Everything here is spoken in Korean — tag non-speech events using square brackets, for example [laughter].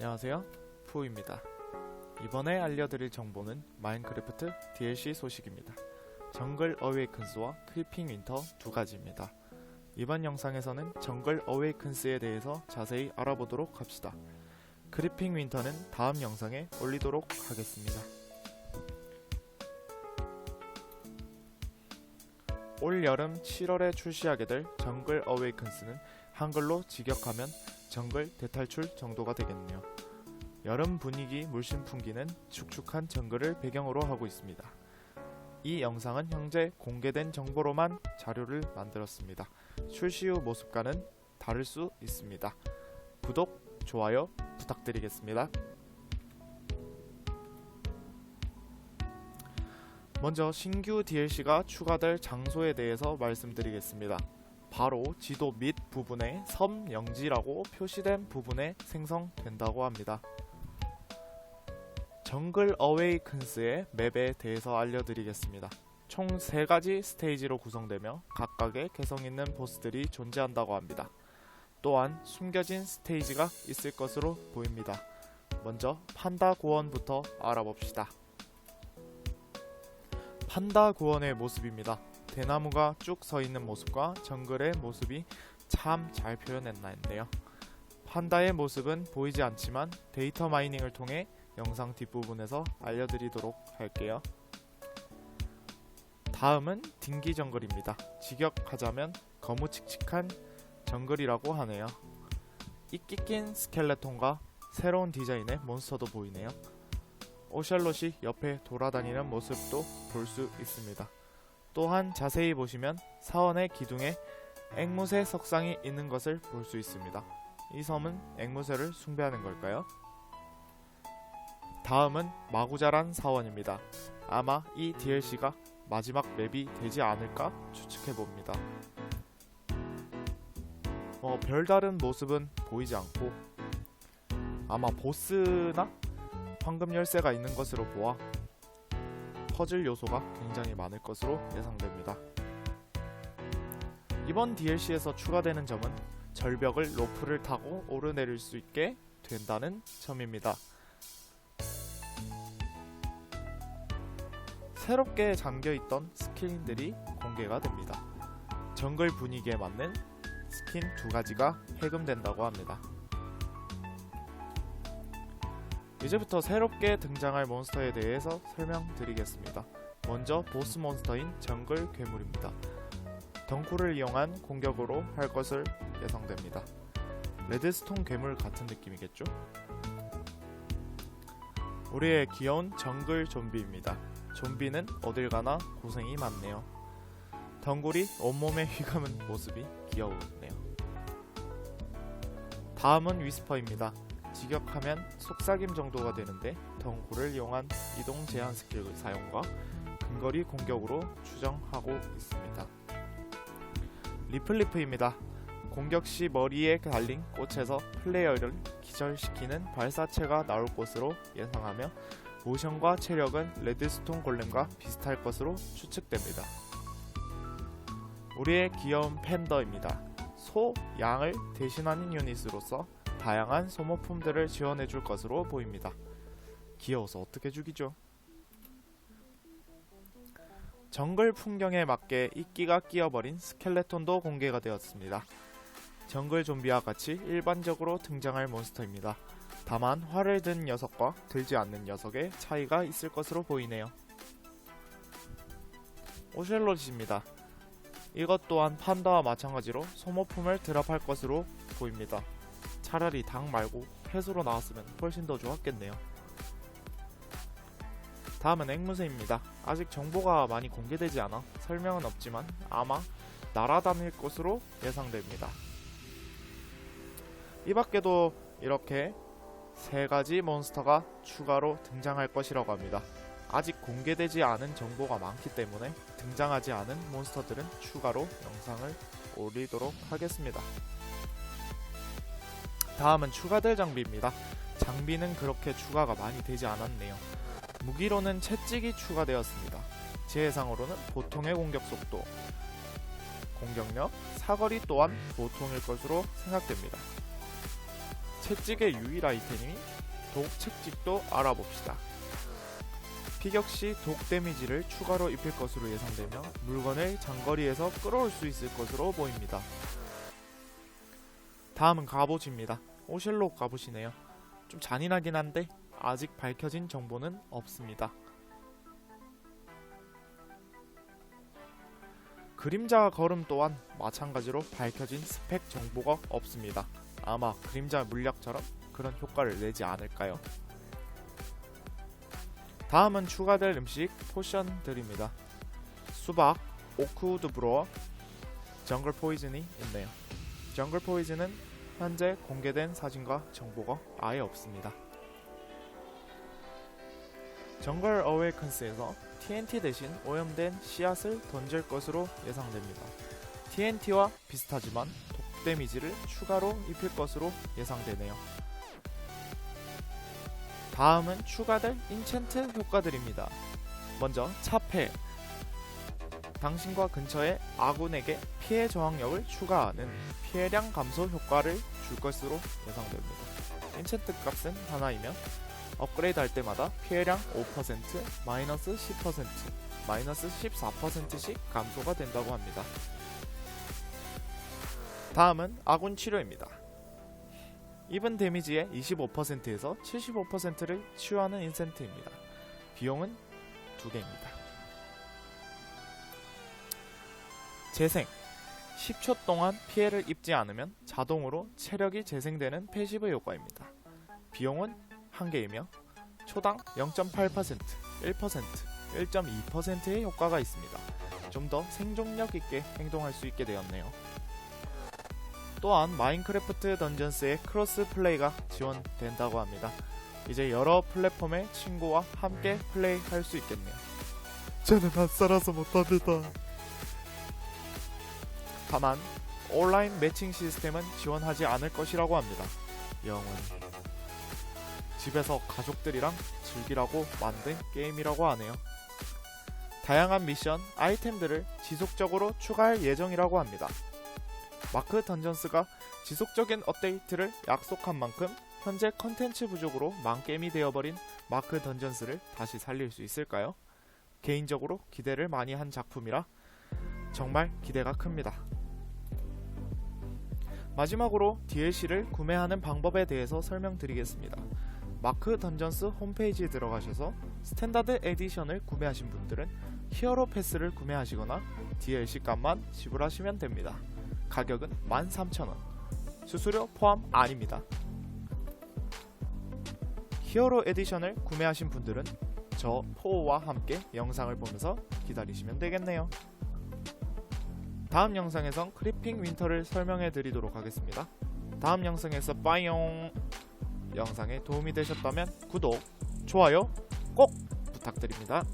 안녕하세요. 푸우입니다. 이번에 알려드릴 정보는 마인크래프트 DLC 소식입니다. 정글 어웨이큰스와 크리핑 윈터 두 가지입니다. 이번 영상에서는 정글 어웨이큰스에 대해서 자세히 알아보도록 합시다. 크리핑 윈터는 다음 영상에 올리도록 하겠습니다. 올 여름 7월에 출시하게 될 정글 어웨이큰스는 한글로 직역하면 정글 대탈출 정도가 되겠네요. 여름 분위기 물씬 풍기는 축축한 정글을 배경으로 하고 있습니다. 이 영상은 현재 공개된 정보로만 자료를 만들었습니다. 출시 후 모습과는 다를 수 있습니다. 구독, 좋아요 부탁드리겠습니다. 먼저 신규 DLC가 추가될 장소에 대해서 말씀드리겠습니다. 바로 지도 밑 부분에 섬 영지라고 표시된 부분에 생성된다고 합니다. 정글 어웨이 큰스의 맵에 대해서 알려드리겠습니다. 총 3가지 스테이지로 구성되며 각각의 개성 있는 보스들이 존재한다고 합니다. 또한 숨겨진 스테이지가 있을 것으로 보입니다. 먼저 판다 고원부터 알아봅시다. 판다 고원의 모습입니다. 대나무가 쭉 서 있는 모습과 정글의 모습이 참 잘 표현했나 했네요. 판다의 모습은 보이지 않지만 데이터 마이닝을 통해 영상 뒷부분에서 알려드리도록 할게요. 다음은 딩기 정글입니다. 직역하자면 거무칙칙한 정글이라고 하네요. 이끼 낀 스켈레톤과 새로운 디자인의 몬스터도 보이네요. 오샬롯이 옆에 돌아다니는 모습도 볼 수 있습니다. 또한 자세히 보시면 사원의 기둥에 앵무새 석상이 있는 것을 볼 수 있습니다. 이 섬은 앵무새를 숭배하는 걸까요? 다음은 마구자란 사원입니다. 아마 이 DLC가 마지막 맵이 되지 않을까 추측해 봅니다. 어, 별다른 모습은 보이지 않고 아마 보스나 황금 열쇠가 있는 것으로 보아 퍼즐 요소가 굉장히 많을 것으로 예상됩니다. 이번 DLC에서 추가되는 점은 절벽을 로프를 타고 오르내릴 수 있게 된다는 점입니다. 새롭게 잠겨있던 스킨들이 공개가 됩니다. 정글 분위기에 맞는 스킨 두 가지가 해금된다고 합니다. 이제부터 새롭게 등장할 몬스터에 대해서 설명드리겠습니다. 먼저 보스 몬스터인 정글 괴물입니다. 덩쿨을 이용한 공격으로 할 것을 예상됩니다. 레드스톤 괴물 같은 느낌이겠죠? 우리의 귀여운 정글 좀비입니다. 좀비는 어딜 가나 고생이 많네요. 덩굴이 온몸에 [laughs] 휘감은 모습이 귀여우네요. 다음은 위스퍼입니다. 직역하면 속삭임 정도가 되는데 덩굴을 이용한 이동 제한 스킬 사용과 근거리 공격으로 추정하고 있습니다. 리플리프입니다. 공격 시 머리에 달린 꽃에서 플레이어를 기절시키는 발사체가 나올 것으로 예상하며 모션과 체력은 레드스톤 골렘과 비슷할 것으로 추측됩니다. 우리의 귀여운 팬더입니다. 소, 양을 대신하는 유닛으로서 다양한 소모품들을 지원해 줄 것으로 보입니다. 귀여워서 어떻게 죽이죠? 정글 풍경에 맞게 이끼가 끼어버린 스켈레톤도 공개가 되었습니다. 정글 좀비와 같이 일반적으로 등장할 몬스터입니다. 다만 활을 든 녀석과 들지 않는 녀석의 차이가 있을 것으로 보이네요. 오셜롯입니다. 이것 또한 판다와 마찬가지로 소모품을 드랍할 것으로 보입니다. 차라리 닭 말고 펫으로 나왔으면 훨씬 더 좋았겠네요. 다음은 앵무새입니다. 아직 정보가 많이 공개되지 않아 설명은 없지만 아마 날아다닐 것으로 예상됩니다. 이 밖에도 이렇게 세 가지 몬스터가 추가로 등장할 것이라고 합니다. 아직 공개되지 않은 정보가 많기 때문에 등장하지 않은 몬스터들은 추가로 영상을 올리도록 하겠습니다. 다음은 추가될 장비입니다. 장비는 그렇게 추가가 많이 되지 않았네요. 무기로는 채찍이 추가되었습니다. 제 예상으로는 보통의 공격 속도, 공격력, 사거리 또한 보통일 것으로 생각됩니다. 채찍의 유일 아이템인 독 채찍도 알아봅시다. 피격 시 독 데미지를 추가로 입힐 것으로 예상되며 물건을 장거리에서 끌어올 수 있을 것으로 보입니다. 다음은 갑옷입니다. 오실록 갑옷이네요. 좀 잔인하긴 한데 아직 밝혀진 정보는 없습니다. 그림자 걸음 또한 마찬가지로 밝혀진 스펙 정보가 없습니다. 아마 그림자 물약처럼 그런 효과를 내지 않을까요? 다음은 추가될 음식 포션들입니다. 수박, 오크우드 브로어, 정글 포이즌이 있네요. 정글 포이즌은 현재 공개된 사진과 정보가 아예 없습니다. 정글 어웨이컨스에서 TNT 대신 오염된 씨앗을 던질 것으로 예상됩니다. TNT와 비슷하지만 독 데미지를 추가로 입힐 것으로 예상되네요. 다음은 추가될 인챈트 효과들입니다. 먼저 차폐 당신과 근처의 아군에게 피해 저항력을 추가하는 피해량 감소 효과를 줄 것으로 예상됩니다. 인챈트 값은 하나이며 업그레이드 할 때마다 피해량 5%, 마이너스 10%, 마이너스 14%씩 감소가 된다고 합니다. 다음은 아군 치료입니다. 입은 데미지의 25%에서 75%를 치유하는 인센트입니다. 비용은 2개입니다. 재생 10초 동안 피해를 입지 않으면 자동으로 체력이 재생되는 패시브 효과입니다. 비용은 1개이며 초당 0.8%, 1%, 1.2%의 효과가 있습니다. 좀 더 생존력 있게 행동할 수 있게 되었네요. 또한 마인크래프트 던전스의 크로스 플레이가 지원된다고 합니다. 이제 여러 플랫폼의 친구와 함께 플레이할 수 있겠네요. 저는 낯설어서 못합니다. 다만 온라인 매칭 시스템은 지원하지 않을 것이라고 합니다. 영원히 집에서 가족들이랑 즐기라고 만든 게임이라고 하네요. 다양한 미션, 아이템들을 지속적으로 추가할 예정이라고 합니다. 마크 던전스가 지속적인 업데이트를 약속한 만큼 현재 컨텐츠 부족으로 망게임이 되어버린 마크 던전스를 다시 살릴 수 있을까요? 개인적으로 기대를 많이 한 작품이라 정말 기대가 큽니다. 마지막으로 DLC를 구매하는 방법에 대해서 설명드리겠습니다. 마크 던전스 홈페이지에 들어가셔서 스탠다드 에디션을 구매하신 분들은 히어로 패스를 구매하시거나 DLC 값만 지불하시면 됩니다. 가격은 13,000원. 수수료 포함 아닙니다. 히어로 에디션을 구매하신 분들은 저 포오와 함께 영상을 보면서 기다리시면 되겠네요. 다음 영상에선 크리핑 윈터를 설명해 드리도록 하겠습니다. 다음 영상에서 빠이용! 영상에 도움이 되셨다면 구독, 좋아요 꼭 부탁드립니다.